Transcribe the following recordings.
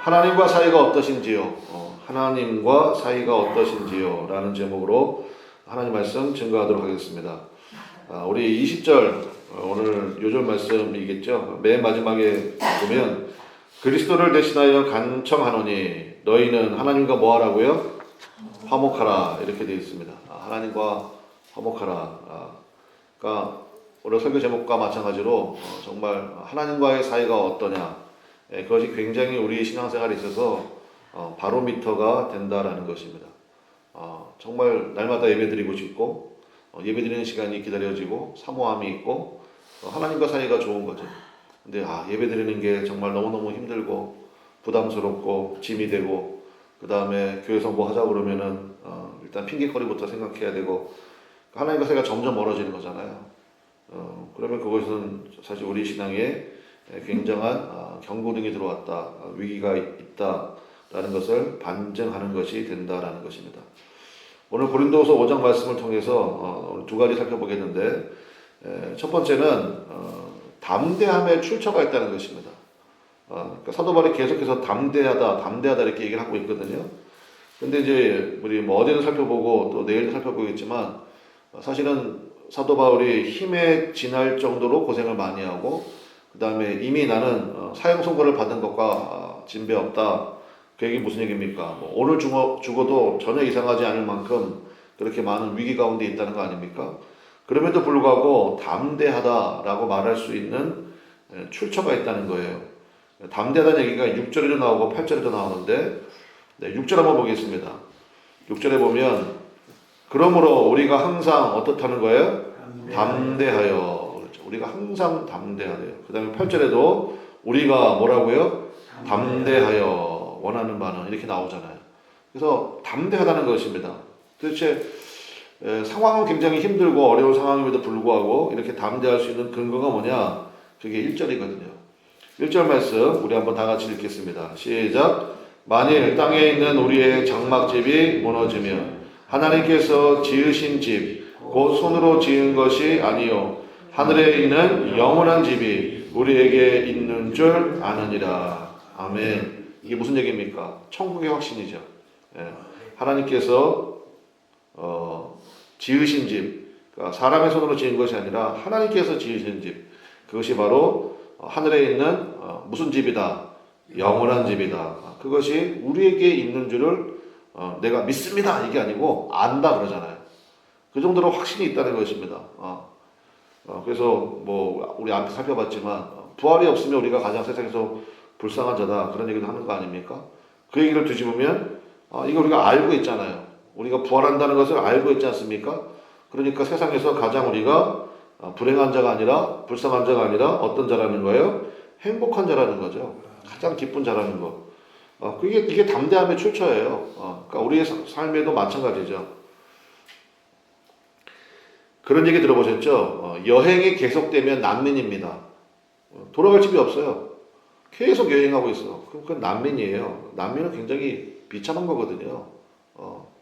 하나님과 사이가 어떠신지요? 어, 하나님과 사이가 어떠신지요? 라는 제목으로 하나님 말씀 증거하도록 하겠습니다. 아, 우리 20절 어, 오늘 요절 말씀이겠죠. 맨 마지막에 보면 그리스도를 대신하여 간청하노니 너희는 하나님과 뭐하라고요? 화목하라 이렇게 되어 있습니다. 아, 하나님과 화목하라. 아, 그러니까 오늘 설교 제목과 마찬가지로 어, 정말 하나님과의 사이가 어떠냐 예, 그것이 굉장히 우리 신앙생활에 있어서 어, 바로미터가 된다라는 것입니다. 어, 정말 날마다 예배드리고 싶고 어, 예배드리는 시간이 기다려지고 사모함이 있고 어, 하나님과 사이가 좋은 거죠. 근데 아 예배드리는 게 정말 너무너무 힘들고 부담스럽고 짐이 되고 그 다음에 교회에서 뭐 하자 그러면은 어, 일단 핑계거리부터 생각해야 되고 하나님과 사이가 점점 멀어지는 거잖아요. 어, 그러면 그것은 사실 우리 신앙에 굉장한 어, 경고등이 들어왔다, 어, 위기가 있다라는 것을 반증하는 것이 된다라는 것입니다. 오늘 고린도서 5장 말씀을 통해서 어, 두 가지 살펴보겠는데 에, 첫 번째는 어, 담대함에 출처가 있다는 것입니다. 어, 그러니까 사도 바울이 계속해서 담대하다, 담대하다 이렇게 얘기를 하고 있거든요. 근데 이제 우리 뭐 어제도 살펴보고 또 내일도 살펴보겠지만 어, 사실은 사도 바울이 힘에 지날 정도로 고생을 많이 하고 그 다음에 이미 나는 어, 사형 선고를 받은 것과 어, 진배 없다. 그 얘기 무슨 얘기입니까? 뭐 오늘 죽어, 죽어도 전혀 이상하지 않을 만큼 그렇게 많은 위기 가운데 있다는 거 아닙니까? 그럼에도 불구하고 담대하다라고 말할 수 있는 에, 출처가 있다는 거예요. 담대하다는 얘기가 6절에도 나오고 8절에도 나오는데 네, 6절 한번 보겠습니다. 6절에 보면 그러므로 우리가 항상 어떻다는 거예요? 담대하여. 우리가 항상 담대하대요. 그 다음에 8절에도 우리가 뭐라고요? 담대하여 원하는 바는 이렇게 나오잖아요. 그래서 담대하다는 것입니다. 도대체 에, 상황은 굉장히 힘들고 어려운 상황임에도 불구하고 이렇게 담대할 수 있는 근거가 뭐냐? 그게 1절이거든요. 1절 말씀 우리 한번 다 같이 읽겠습니다. 시작. 만일 땅에 있는 우리의 장막집이 무너지면 하나님께서 지으신 집 곧 손으로 지은 것이 아니요 하늘에 있는 영원한 집이 우리에게 있는 줄 아느니라. 아멘. 이게 무슨 얘기입니까? 천국의 확신이죠. 예. 하나님께서 어, 지으신 집, 그러니까 사람의 손으로 지은 것이 아니라 하나님께서 지으신 집, 그것이 바로 어, 하늘에 있는 어, 무슨 집이다? 영원한 집이다. 그것이 우리에게 있는 줄을 어, 내가 믿습니다. 이게 아니고 안다 그러잖아요. 그 정도로 확신이 있다는 것입니다. 어. 어, 그래서 뭐 우리 앞에 살펴봤지만 어, 부활이 없으면 우리가 가장 세상에서 불쌍한 자다 그런 얘기도 하는 거 아닙니까? 그 얘기를 뒤집으면 어, 이거 우리가 알고 있잖아요. 우리가 부활한다는 것을 알고 있지 않습니까? 그러니까 세상에서 가장 우리가 어, 불행한 자가 아니라 불쌍한 자가 아니라 어떤 자라는 거예요? 행복한 자라는 거죠. 가장 기쁜 자라는 거. 어, 그게 이게 담대함의 출처예요. 어, 그러니까 우리의 사- 삶에도 마찬가지죠. 그런 얘기 들어보셨죠? 어, 여행이 계속되면 난민입니다. 어, 돌아갈 집이 없어요. 계속 여행하고 있어. 그건 난민이에요. 난민은 굉장히 비참한 거거든요. 어,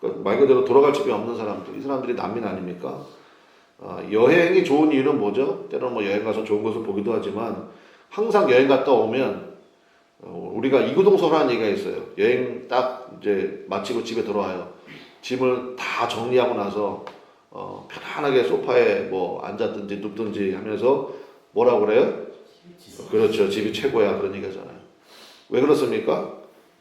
그말 그대로 돌아갈 집이 없는 사람들, 이 사람들이 난민 아닙니까? 어, 여행이 좋은 이유는 뭐죠? 때로는 뭐 여행 가서 좋은 것을 보기도 하지만 항상 여행 갔다 오면 어, 우리가 이구동성하는 얘기가 있어요. 여행 딱 이제 마치고 집에 돌아와요. 짐을 다 정리하고 나서 어, 편안하게 소파에 뭐 앉았든지 눕든지 하면서 뭐라 그래요? 그렇죠. 집이 최고야 그런 얘기하잖아요. 왜 그렇습니까?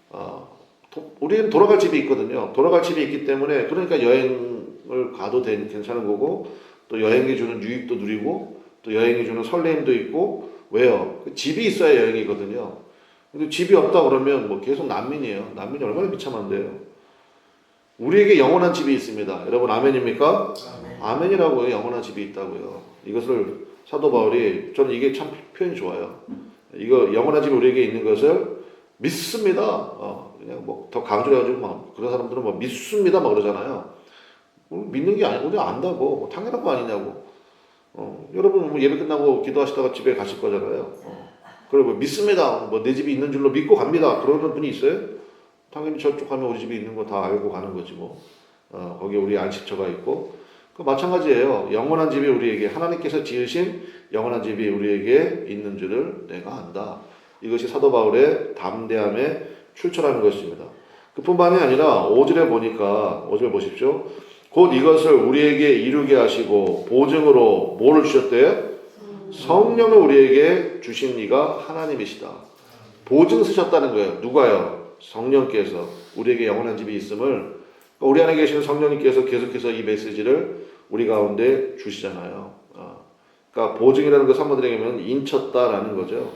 어, 도- 우리는 돌아갈 집이 있거든요. 돌아갈 집이 있기 때문에 그러니까 여행을 가도 된- 괜찮은 거고 또 여행이 주는 유익도 누리고 또 여행이 주는 설레임도 있고 왜요? 그 집이 있어야 여행이거든요. 근데 집이 없다 그러면 뭐 계속 난민이에요. 난민이 얼마나 비참한데요. 우리에게 영원한 집이 있습니다. 여러분 아멘입니까? 아멘 이라고요. 영원한 집이 있다고요. 이것을 사도 바울이 저는 이게 참 표현이 좋아요. 이거 영원한 집이 우리에게 있는 것을 믿습니다. 어, 그냥 뭐 더 강조해가지고 막 그런 사람들은 뭐 믿습니다 막 그러잖아요. 우리 믿는 게 아니고 우리 안다고 뭐 당연한 거 아니냐고. 어, 여러분 뭐 예배 끝나고 기도하시다가 집에 가실 거잖아요. 어, 그리고 믿습니다. 뭐 내 집이 있는 줄로 믿고 갑니다. 그러는 분이 있어요? 당연히 저쪽 가면 우리 집에 있는 거 다 알고 가는 거지 뭐. 어, 거기에 우리 안식처가 있고 그 마찬가지예요. 영원한 집이 우리에게 하나님께서 지으신 영원한 집이 우리에게 있는 줄을 내가 안다. 이것이 사도 바울의 담대함에 출처라는 것입니다. 그뿐만이 아니라 5절에 보니까 5절 보십시오. 곧 이것을 우리에게 이루게 하시고 보증으로 뭐를 주셨대요? 성령을 우리에게 주신 이가 하나님이시다. 보증 쓰셨다는 거예요. 누가요? 성령께서 우리에게 영원한 집이 있음을 그러니까 우리 안에 계시는 성령님께서 계속해서 이 메시지를 우리 가운데 주시잖아요. 어. 그러니까 보증이라는 한번 드리면 인쳤다라는 거죠.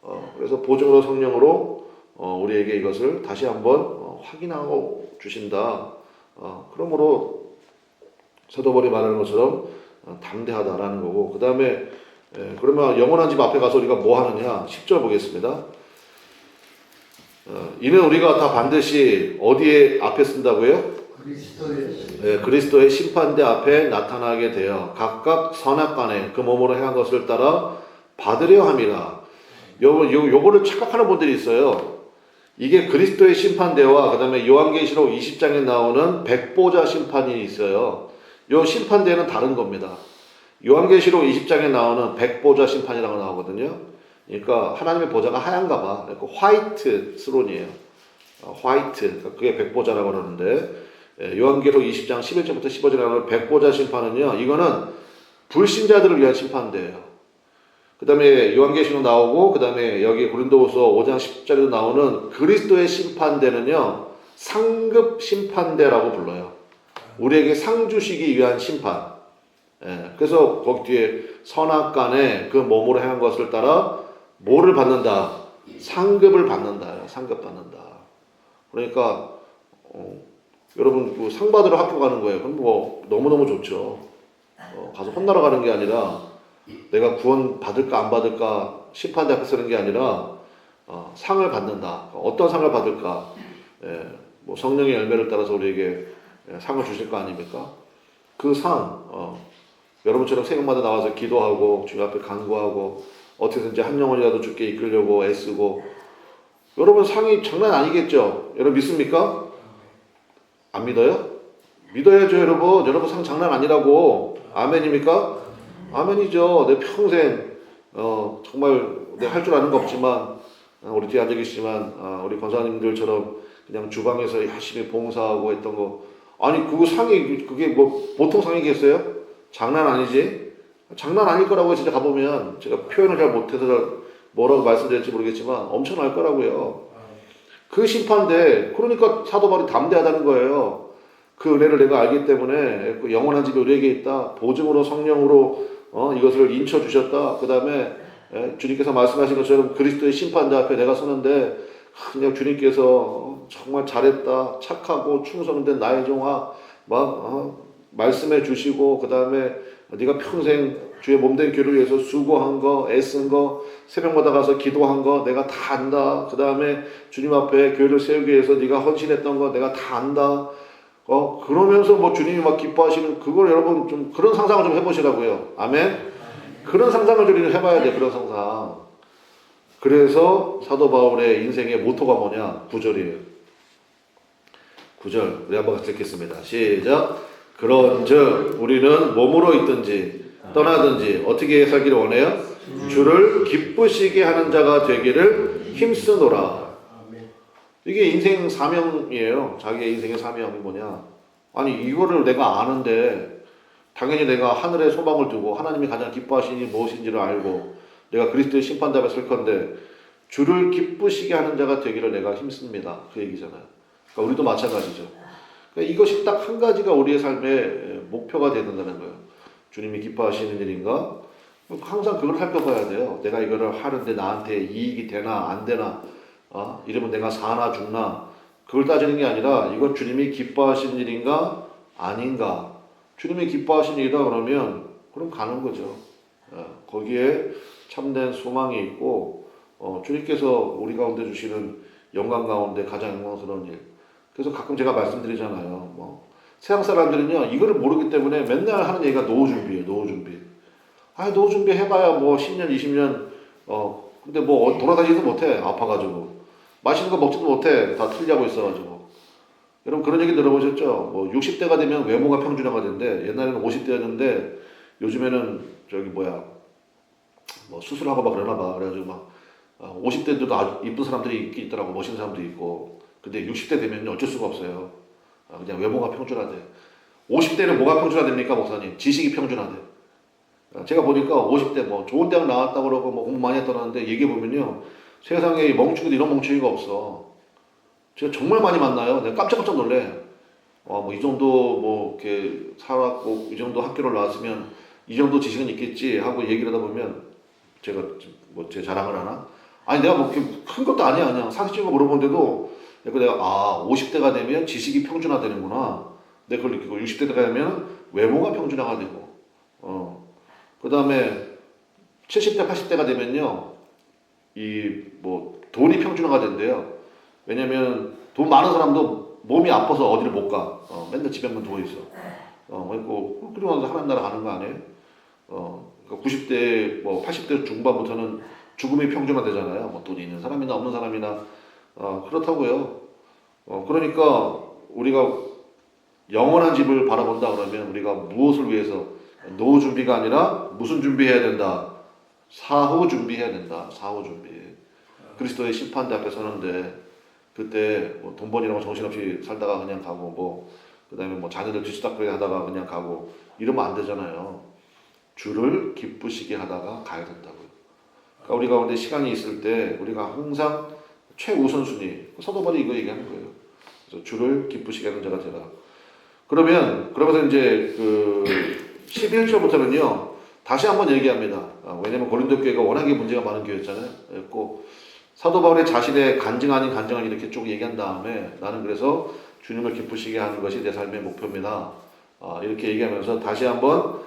어, 그래서 보증으로 성령으로 어, 우리에게 이것을 다시 한번 어, 확인하고 주신다. 어, 그러므로 사도벌이 말하는 것처럼 어, 담대하다라는 거고 그 다음에 그러면 영원한 집 앞에 가서 우리가 뭐 하느냐 10절 보겠습니다. 어, 이는 우리가 다 반드시 어디에 앞에 쓴다고요? 그리스도의 예, 그리스도의 심판대 앞에 나타나게 되어 각각 선악간에 그 몸으로 행한 것을 따라 받으려 함이라. 요, 요, 요거를 착각하는 분들이 있어요. 이게 그리스도의 심판대와 그 다음에 요한계시록 20장에 나오는 백보자 심판이 있어요. 요 심판대는 다른 겁니다. 요한계시록 20장에 나오는 백보자 심판이라고 나오거든요. 그러니까 하나님의 보좌가 하얀가 봐. 그러니까 화이트 스론이에요. 어, 화이트. 그러니까 그게 백보자라고 그러는데 예, 요한계시록 20장 11절부터 15절에 나오는 백보자 심판은요. 이거는 불신자들을 위한 심판대예요. 그 다음에 요한계시록 나오고 그 다음에 여기 고린도후서 5장 10절에도 나오는 그리스도의 심판대는요. 상급 심판대라고 불러요. 우리에게 상 주시기 위한 심판. 예, 그래서 거기 뒤에 선악 간에 그 몸으로 행한 것을 따라 뭐를 받는다? 상급을 받는다. 상급 받는다. 그러니까 어, 여러분 그 상 받으러 학교 가는 거예요. 그럼 뭐 너무너무 좋죠. 어, 가서 혼나러 가는 게 아니라 내가 구원 받을까 안 받을까 심판대 앞에 서는 게 아니라 어, 상을 받는다. 어떤 상을 받을까? 예, 뭐 성령의 열매를 따라서 우리에게 예, 상을 주실 거 아닙니까? 그 상, 어, 여러분처럼 새벽마다 나와서 기도하고 주님 앞에 간구하고 어떻게든지 한 영혼이라도 주께 이끌려고 애쓰고 여러분 상이 장난 아니겠죠? 여러분 믿습니까? 안 믿어요? 믿어야죠 여러분 여러분 상 장난 아니라고 아멘입니까? 아멘이죠 내 평생 어, 정말 내가 할줄 아는 거 없지만 어, 우리 뒤에 앉아 계시지만 어, 우리 권사님들처럼 그냥 주방에서 열심히 봉사하고 했던 거 아니 그거 상이 그게 뭐 보통 상이겠어요? 장난 아니지? 장난 아닐 거라고 진짜 가보면 제가 표현을 잘 못해서 뭐라고 말씀드릴지 모르겠지만 엄청날 거라고요. 그 심판대 그러니까 사도 바울이 담대하다는 거예요. 그 은혜를 내가 알기 때문에 그 영원한 집이 우리에게 있다. 보증으로 성령으로 어, 이것을 인쳐 주셨다. 그 다음에 주님께서 말씀하신 것처럼 그리스도의 심판대 앞에 내가 서는데 그냥 주님께서 정말 잘했다. 착하고 충성된 나의 종아 막 어, 말씀해 주시고 그 다음에 네가 평생 주의 몸된 교를 위해서 수고한 거, 애쓴 거, 새벽마다 가서 기도한 거 내가 다 안다. 그 다음에 주님 앞에 교회를 세우기 위해서 네가 헌신했던 거 내가 다 안다. 어 그러면서 뭐 주님이 막 기뻐하시는 그걸 여러분 좀 그런 상상을 좀 해보시라고요. 아멘. 그런 상상을 좀 해봐야 돼. 그런 상상. 그래서 사도 바울의 인생의 모토가 뭐냐? 구절이에요. 구절 우리 한번 같이 읽겠습니다. 시작. 그런즉 우리는 몸으로 있든지 떠나든지 어떻게 살기를 원해요? 주를 기쁘시게 하는 자가 되기를 힘쓰노라. 이게 인생 사명이에요. 자기의 인생의 사명이 뭐냐? 아니 이거를 내가 아는데 당연히 내가 하늘에 소망을 두고 하나님이 가장 기뻐하시는 일이 무엇인지를 알고 내가 그리스도의 심판답에 설 건데 주를 기쁘시게 하는 자가 되기를 내가 힘씁니다. 그 얘기잖아요. 그러니까 우리도 마찬가지죠. 그러니까 이것이 딱 한 가지가 우리의 삶의 목표가 되야 된다는 거예요. 주님이 기뻐하시는 일인가? 항상 그걸 살펴봐야 돼요. 내가 이거를 하는데 나한테 이익이 되나 안 되나? 어? 이러면 내가 사나 죽나? 그걸 따지는 게 아니라 이건 주님이 기뻐하시는 일인가 아닌가? 주님이 기뻐하시는 일이다 그러면 그럼 가는 거죠. 어, 거기에 참된 소망이 있고 어, 주님께서 우리 가운데 주시는 영광 가운데 가장 영광스러운 일. 그래서 가끔 제가 말씀드리잖아요. 뭐 세상 사람들은요 이거를 모르기 때문에 맨날 하는 얘기가 노후 준비예요. 노후 준비. 아 노후 준비 해봐야 뭐 10년 20년 어 근데 뭐 돌아다니지도 못해 아파가지고 맛있는 거 먹지도 못해 다 틀리하고 있어가지고 여러분 그런 얘기 들어보셨죠? 뭐 60대가 되면 외모가 평준화가 된대 옛날에는 50대였는데 요즘에는 저기 뭐야 뭐 수술하고 막 그러나 봐 그래가지고 막 어, 50대들도 아주 이쁜 사람들이 있더라고 멋있는 사람들이 있고 근데 60대 되면 어쩔 수가 없어요. 아, 그냥 외모가 평준화돼. 50대는 뭐가 평준화됩니까 목사님? 지식이 평준화돼. 어, 제가 보니까 50대 뭐 좋은 대학 나왔다 그러고 뭐 공부 많이 했다는데 얘기해 보면요 세상에 이 멍충이도 이런 멍충이가 없어. 제가 정말 많이 만나요. 내가 깜짝깜짝 놀래. 어 뭐 이 정도 뭐 이렇게 살았고 이 정도 학교를 나왔으면 이 정도 지식은 있겠지 하고 얘기를 하다 보면 제가 뭐 제 자랑을 하나? 아니 내가 뭐 큰 것도 아니야. 그냥 사기치고 물어본데도 그래서 내가 아 50대가 되면 지식이 평준화 되는구나 내가 그걸 느끼고 60대가 되면 외모가 평준화가 되고 어 그 다음에 70대 80대가 되면요 이 뭐 돈이 평준화가 된대요 왜냐면 돈 많은 사람도 몸이 아파서 어디를 못 가. 어, 맨날 집에만 누워 있어. 어, 그리고 그리고 나서 하나님 나라 가는 거 아니에요? 어, 그러니까 90대 뭐 80대 중반부터는 죽음이 평준화되잖아요. 뭐 돈이 있는 사람이나 없는 사람이나 어, 그렇다고요. 어, 그러니까 우리가 영원한 집을 바라본다 그러면 우리가 무엇을 위해서 노후 준비가 아니라 무슨 준비해야 된다. 사후 준비해야 된다. 사후 준비. 그리스도의 심판대 앞에 서는데 그때 뭐 돈 번이라고 정신없이 살다가 그냥 가고 뭐 그다음에 뭐 자녀들 뒤치다거리 하다가 그냥 가고 이러면 안 되잖아요. 주를 기쁘시게 하다가 가야 된다고요. 그러니까 우리 가운데 시간이 있을 때 우리가 항상 최우선순위 서도발이 이거 얘기하는 거예요. 그래서 주를 기쁘시게 하는 자가 되라. 그러면 그러면서 이제 그 11절부터는요 다시 한번 얘기합니다. 아, 왜냐면 고린도 교회가 워낙에 문제가 많은 교회였잖아요. 그랬고 사도 바울이 자신의 간증 아닌 간증을 이렇게 쭉 얘기한 다음에 나는 그래서 주님을 기쁘시게 하는 것이 내 삶의 목표입니다. 아, 이렇게 얘기하면서 다시 한번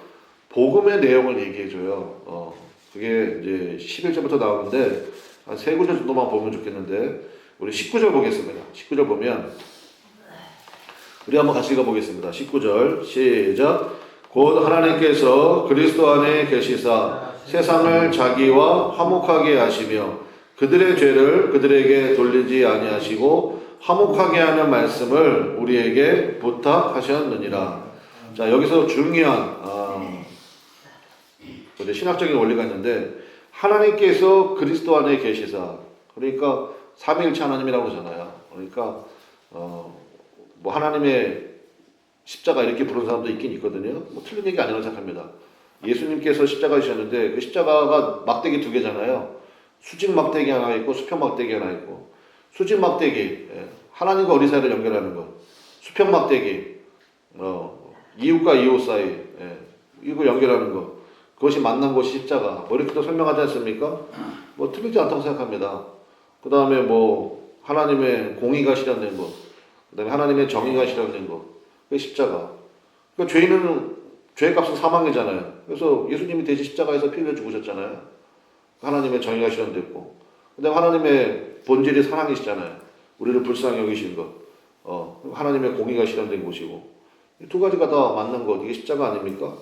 복음의 내용을 얘기해 줘요. 어, 그게 이제 11절부터 나오는데 한 세 구절 정도만 보면 좋겠는데 우리 19절 보겠습니다. 19절 보면 우리 한번 같이 읽어보겠습니다. 19절 시작 곧 하나님께서 그리스도 안에 계시사 세상을 자기와 화목하게 하시며 그들의 죄를 그들에게 돌리지 아니하시고 화목하게 하는 말씀을 우리에게 부탁하셨느니라. 자 여기서 중요한 아, 신학적인 원리가 있는데 하나님께서 그리스도 안에 계시사 그러니까 삼위일체 하나님이라고 그러잖아요. 그러니까 어, 뭐 하나님의 십자가 이렇게 부르는 사람도 있긴 있거든요. 뭐 틀린 얘기 아니라고 생각합니다. 예수님께서 십자가 지셨는데 그 십자가가 막대기 두 개잖아요. 수직 막대기 하나 있고 수평 막대기 하나 있고 수직 막대기 예, 하나님과 우리 사이를 연결하는 것. 수평 막대기 어, 이웃과 이웃 사이 예, 이거 연결하는 것. 그것이 만난 곳이 십자가. 뭐 이렇게도 설명하지 않습니까? 뭐 틀리지 않다고 생각합니다. 그 다음에 뭐 하나님의 공의가 실현된 것. 그 다음에 하나님의 정의가 실현된 것. 그게 십자가. 그러니까 죄인은 죄값은 사망이잖아요. 그래서 예수님이 대신 십자가에서 피 흘려 죽으셨잖아요. 하나님의 정의가 실현됐고, 그 다음 하나님의 본질이 사랑이시잖아요. 우리를 불쌍히 여기신 것, 어, 하나님의 공의가 실현된 곳이고, 이 두 가지가 다 맞는 것, 이게 십자가 아닙니까?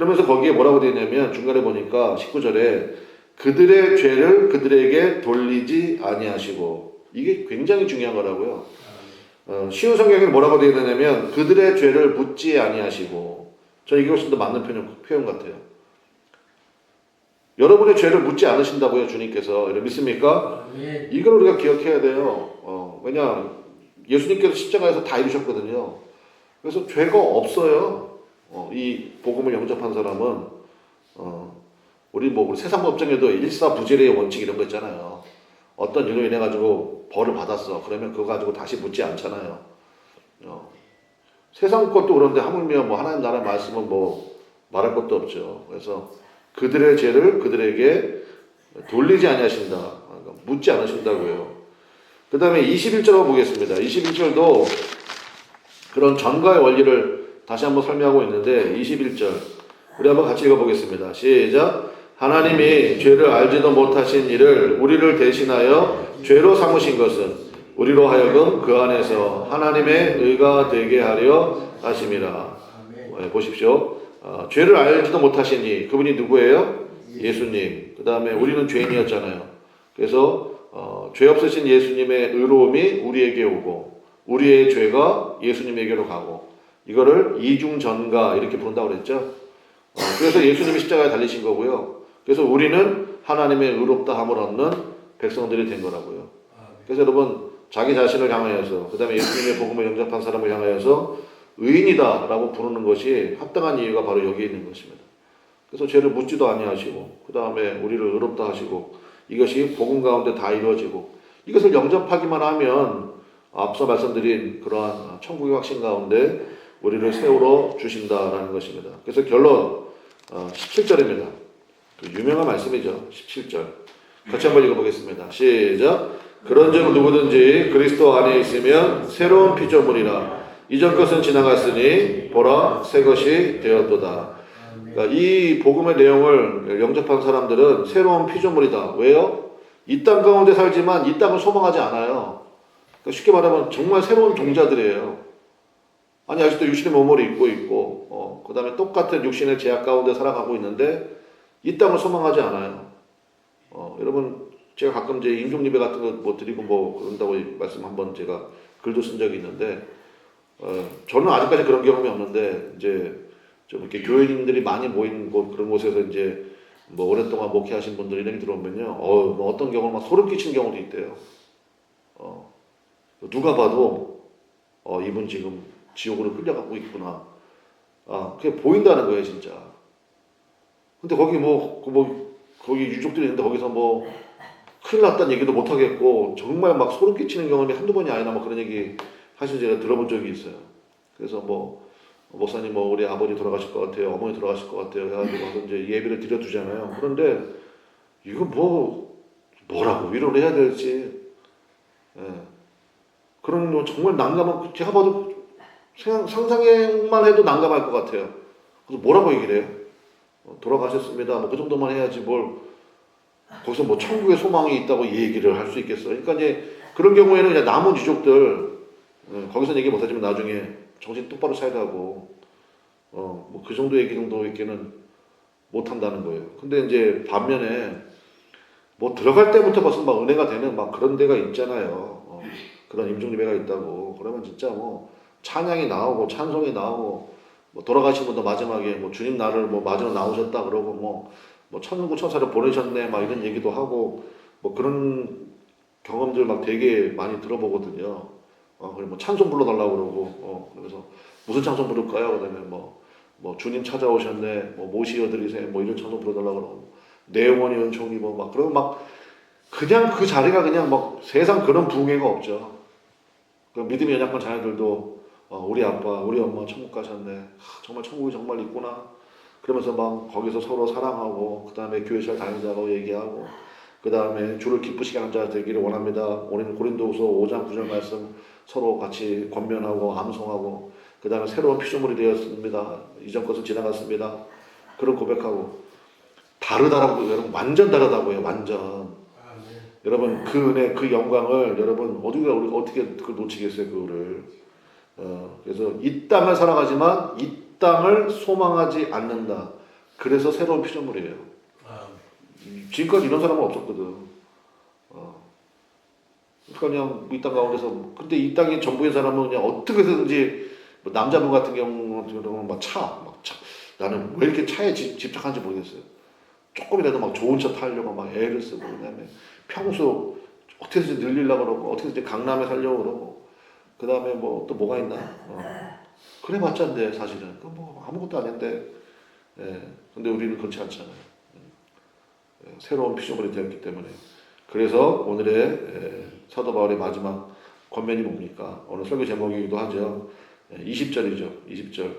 그러면서 거기에 뭐라고 되어 있냐면 중간에 보니까 19절에 그들의 죄를 그들에게 돌리지 아니하시고 이게 굉장히 중요한 거라고요. 어, 쉬운 성경에 뭐라고 되어 있느냐면 그들의 죄를 묻지 아니하시고 저 이게 훨씬 더 맞는 표현, 표현 같아요. 여러분의 죄를 묻지 않으신다고요 주님께서 믿습니까? 예. 이걸 우리가 기억해야 돼요. 어, 왜냐 예수님께서 십자가에서 다 이루셨거든요. 그래서 죄가 없어요. 어, 이 복음을 영접한 사람은 어, 우리 뭐 세상 법정에도 일사부재의 원칙 이런 거 있잖아요. 어떤 일로 인해 가지고 벌을 받았어. 그러면 그거 가지고 다시 묻지 않잖아요. 어, 세상 것도 그런데 하물며 뭐 하나님 나라 말씀은 뭐 말할 것도 없죠. 그래서 그들의 죄를 그들에게 돌리지 아니하신다. 그러니까 묻지 않으신다고요. 그 다음에 21절을 보겠습니다. 21절도 그런 전가의 원리를 다시 한번 설명하고 있는데 21절 우리 한번 같이 읽어보겠습니다. 시작. 하나님이 죄를 알지도 못하신 이를 우리를 대신하여 죄로 삼으신 것은 우리로 하여금 그 안에서 하나님의 의가 되게 하려 하심이라. 네, 보십시오. 어, 죄를 알지도 못하신 이 그분이 누구예요? 예수님. 그 다음에 우리는 죄인이었잖아요. 그래서 어, 죄 없으신 예수님의 의로움이 우리에게 오고 우리의 죄가 예수님에게로 가고 이거를 이중전가 이렇게 부른다고 그랬죠. 어, 그래서 예수님이 십자가에 달리신 거고요. 그래서 우리는 하나님의 의롭다 함을 얻는 백성들이 된 거라고요. 그래서 여러분 자기 자신을 향하여서 그다음에 예수님의 복음을 영접한 사람을 향하여서 의인이다라고 부르는 것이 합당한 이유가 바로 여기에 있는 것입니다. 그래서 죄를 묻지도 아니하시고 그다음에 우리를 의롭다 하시고 이것이 복음 가운데 다 이루어지고 이것을 영접하기만 하면 앞서 말씀드린 그러한 천국의 확신 가운데 우리를 세우러 주신다라는 것입니다. 그래서 결론 어, 17절입니다. 그 유명한 말씀이죠. 17절. 같이 한번 읽어보겠습니다. 시작. 그런즉 누구든지 그리스도 안에 있으면 새로운 피조물이라 이전 것은 지나갔으니 보라 새 것이 되었도다. 그러니까 이 복음의 내용을 영접한 사람들은 새로운 피조물이다. 왜요? 이 땅 가운데 살지만 이 땅을 소망하지 않아요. 그러니까 쉽게 말하면 정말 새로운 종자들이에요. 아니 아직도 육신의 몸을 입고 있고, 어, 그 다음에 똑같은 육신의 제약 가운데 살아가고 있는데 이 땅을 소망하지 않아요. 어, 여러분 제가 가끔 이제 임종 예배 같은 거 뭐 드리고 뭐 그런다고 말씀 한번 제가 글도 쓴 적이 있는데, 어, 저는 아직까지 그런 경험이 없는데 이제 좀 이렇게 교회님들이 많이 모인 곳 그런 곳에서 이제 뭐 오랫동안 목회하신 분들이 이렇게 들어오면요, 어, 뭐 어떤 경우는 막 소름 끼치는 경우도 있대요. 어, 누가 봐도 어, 이분 지금 지옥으로 끌려가고 있구나. 아, 그게 보인다는 거예요, 진짜. 근데 거기 뭐, 그 뭐, 거기 유족들이 있는데 거기서 뭐, 큰일 났다는 얘기도 못 하겠고, 정말 막 소름 끼치는 경험이 한두 번이 아니라 뭐 그런 얘기 사실 제가 들어본 적이 있어요. 그래서 뭐, 목사님 뭐, 우리 아버지 돌아가실 것 같아요. 어머니 돌아가실 것 같아요. 해가지고 가서 이제 예배를 드려두잖아요. 그런데, 이거 뭐, 뭐라고 위로를 해야 될지, 예. 그런 거 정말 난감한, 제가 봐도 생각- 상상만 해도 난감할 것 같아요. 그래서 뭐라고 얘기를 해요? 어, 돌아가셨습니다. 뭐 그 정도만 해야지 뭘 거기서 뭐 천국의 소망이 있다고 이 얘기를 할 수 있겠어요. 그러니까 이제 그런 경우에는 그냥 남은 유족들 어, 거기서 얘기 못하지만 나중에 정신 똑바로 차야 하고 어 뭐 그 정도 얘기 정도밖에는 못 한다는 거예요. 근데 이제 반면에 뭐 들어갈 때부터 벌써 막 은혜가 되는 막 그런 데가 있잖아요. 어, 그런 임종 예배가 있다고 그러면 진짜 뭐 찬양이 나오고 찬송이 나오고 뭐 돌아가신 분도 마지막에 뭐 주님 나를 뭐 맞으러 나오셨다 그러고 뭐, 뭐 천국 천사를 보내셨네 막 이런 얘기도 하고 뭐 그런 경험들 막 되게 많이 들어보거든요. 어, 그리고 뭐 찬송 불러달라고 그러고 어, 그래서 무슨 찬송 부를까요? 그다음에 뭐, 뭐 주님 찾아오셨네, 뭐 모시어 드리세요, 뭐 이런 찬송 불러달라고 그러고 내 영혼이 은총이 뭐막 그러고 막 그냥 그 자리가 그냥 막 세상 그런 부흥회가 없죠. 그 믿음이 연약한 자녀들도 어, 우리 아빠, 우리 엄마 천국 가셨네. 하, 정말 천국이 정말 있구나. 그러면서 막 거기서 서로 사랑하고 그 다음에 교회 잘 다니자고 얘기하고 그 다음에 주를 기쁘시게 하는 자 되기를 원합니다. 오늘 고린도후서 5장 9절 말씀 서로 같이 권면하고 암송하고 그 다음에 새로운 피조물이 되었습니다. 이전 것은 지나갔습니다. 그런 고백하고 다르다라고 여러분 완전 다르다고요. 완전. 여러분 그 은혜 그 영광을 여러분 어디가 우리 어떻게 그걸 놓치겠어요 그거를 어, 그래서 이 땅을 살아가지만 이 땅을 소망하지 않는다. 그래서 새로운 피조물이에요. 지금까지 이런 사람은 없었거든. 어. 그러니까 그냥 이 땅 가운데서 근데 이 땅이 전부인 사람은 그냥 어떻게 해서든지 뭐 남자분 같은 경우 같은 경우는 막 차 막 차, 나는 왜 이렇게 차에 집, 집착하는지 모르겠어요. 조금이라도 막 좋은 차 타려고 막 애를 쓰고 그다음에 평소 어떻게든지 늘리려고 그러고 어떻게든지 강남에 살려고 그러고 그 다음에 뭐 또 뭐가 있나? 어. 그래 봤자인데 사실은. 그 뭐 아무것도 아닌데. 예. 근데 우리는 그렇지 않잖아요. 예. 새로운 피조물이 되었기 때문에. 그래서 오늘의 예, 사도 바울의 마지막 권면이 뭡니까? 오늘 설교 제목이기도 하죠. 예, 20절이죠. 20절.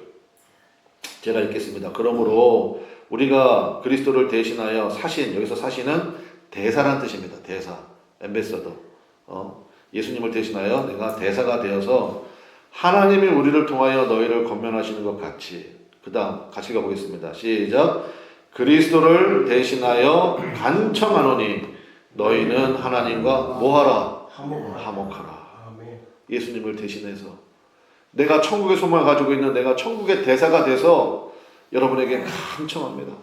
제가 읽겠습니다. 그러므로 우리가 그리스도를 대신하여 사신 여기서 사신은 대사란 뜻입니다. 대사, 엠베서더. 어, 예수님을 대신하여 내가 대사가 되어서 하나님이 우리를 통하여 너희를 건면하시는 것 같이. 그 다음 같이 가보겠습니다. 시작. 그리스도를 대신하여 간청하노니 너희는 하나님과 뭐하라? 화목하라. 예수님을 대신해서 내가 천국의 소망을 가지고 있는 내가 천국의 대사가 돼서 여러분에게 간청합니다.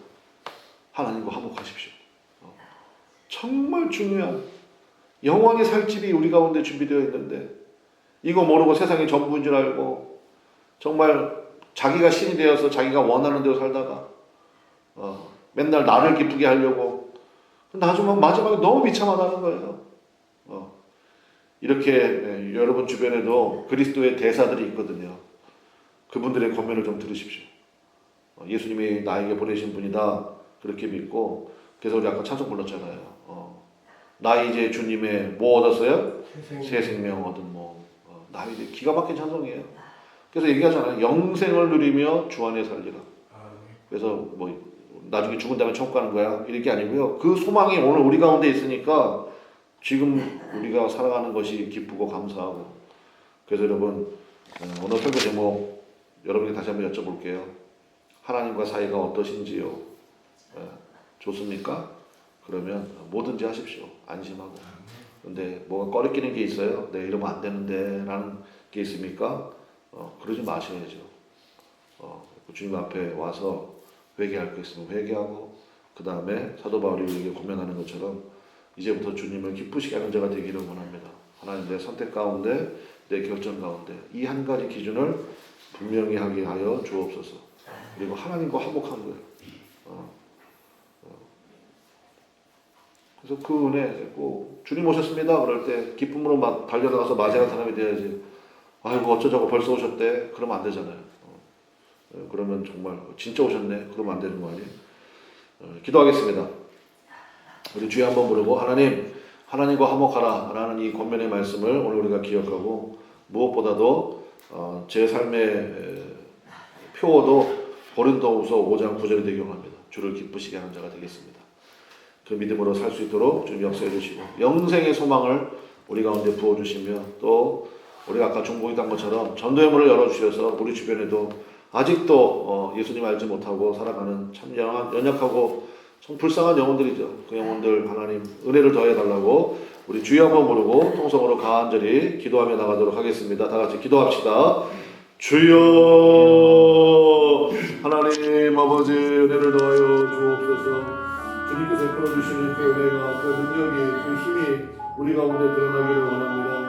하나님과 화목하십시오. 어, 정말 중요한 영원히 살 집이 우리 가운데 준비되어 있는데 이거 모르고 세상이 전부인 줄 알고 정말 자기가 신이 되어서 자기가 원하는 대로 살다가 어, 맨날 나를 기쁘게 하려고 나중에 마지막에 너무 비참하다는 거예요. 어. 이렇게 예, 여러분 주변에도 그리스도의 대사들이 있거든요. 그분들의 권면을 좀 들으십시오. 어, 예수님이 나에게 보내신 분이다 그렇게 믿고 그래서 우리 아까 찬송 불렀잖아요. 어, 나 이제 주님의 뭐 얻었어요? 새 생명 얻은 뭐 어, 나 이제 기가 막힌 찬송이에요. 그래서 얘기하잖아요. 영생을 누리며 주 안에 살리라. 그래서 뭐 나중에 죽은 다음에 천국 가는 거야 이런 게 아니고요. 그 소망이 오늘 우리 가운데 있으니까 지금 우리가 살아가는 것이 기쁘고 감사하고 그래서 여러분 어, 오늘 설교 제목 여러분께 다시 한번 여쭤볼게요. 하나님과 사이가 어떠신지요? 예, 좋습니까? 그러면 뭐든지 하십시오. 안심하고. 근데 뭐가 꺼리끼는 게 있어요? 네 이러면 안 되는데 라는 게 있습니까? 어, 그러지 마셔야죠. 어, 주님 앞에 와서 회개할 거 있으면 회개하고 그 다음에 사도 바울이 우리에게 고면하는 것처럼 이제부터 주님을 기쁘시게 하는 자가 되기를 원합니다. 하나님 내 선택 가운데 내 결정 가운데 이 한 가지 기준을 분명히 하게 하여 주옵소서. 그리고 하나님과 화목한 거예요. 어, 어. 그래서 그 은혜 꼭 주님 오셨습니다. 그럴 때 기쁨으로 막 달려나가서 맞이하는 사람이 돼야지. 아이고 어쩌자고 벌써 오셨대. 그러면 안 되잖아요. 어. 어, 그러면 정말 진짜 오셨네. 그러면 안 되는 거 아니에요? 어, 기도하겠습니다. 우리 주여 한번 부르고 하나님 하나님과 화목하라 라는 이 권면의 말씀을 오늘 우리가 기억하고 무엇보다도 어, 제 삶의 에, 표어도 고린도후서 5장 9절이 되기 원합니다. 주를 기쁘시게 하는 자가 되겠습니다. 그 믿음으로 살 수 있도록 좀 역사해 주시고 영생의 소망을 우리 가운데 부어 주시며 또 우리가 아까 중보했던 것처럼 전도의 문을 열어 주셔서 우리 주변에도 아직도 어, 예수님 알지 못하고 살아가는 참 연약- 연약하고 참 불쌍한 영혼들이죠. 그 영혼들 하나님 은혜를 더해 달라고 우리 주여 한번 부르고 통성으로 간절히 기도하며 나가도록 하겠습니다. 다 같이 기도합시다. 주여 하나님 아버지 은혜를 더하여 주옵소서. 주님께서 베풀어 주시는 그 은혜가 그 능력이 그 힘이 우리 가운데 드러나기를 원합니다.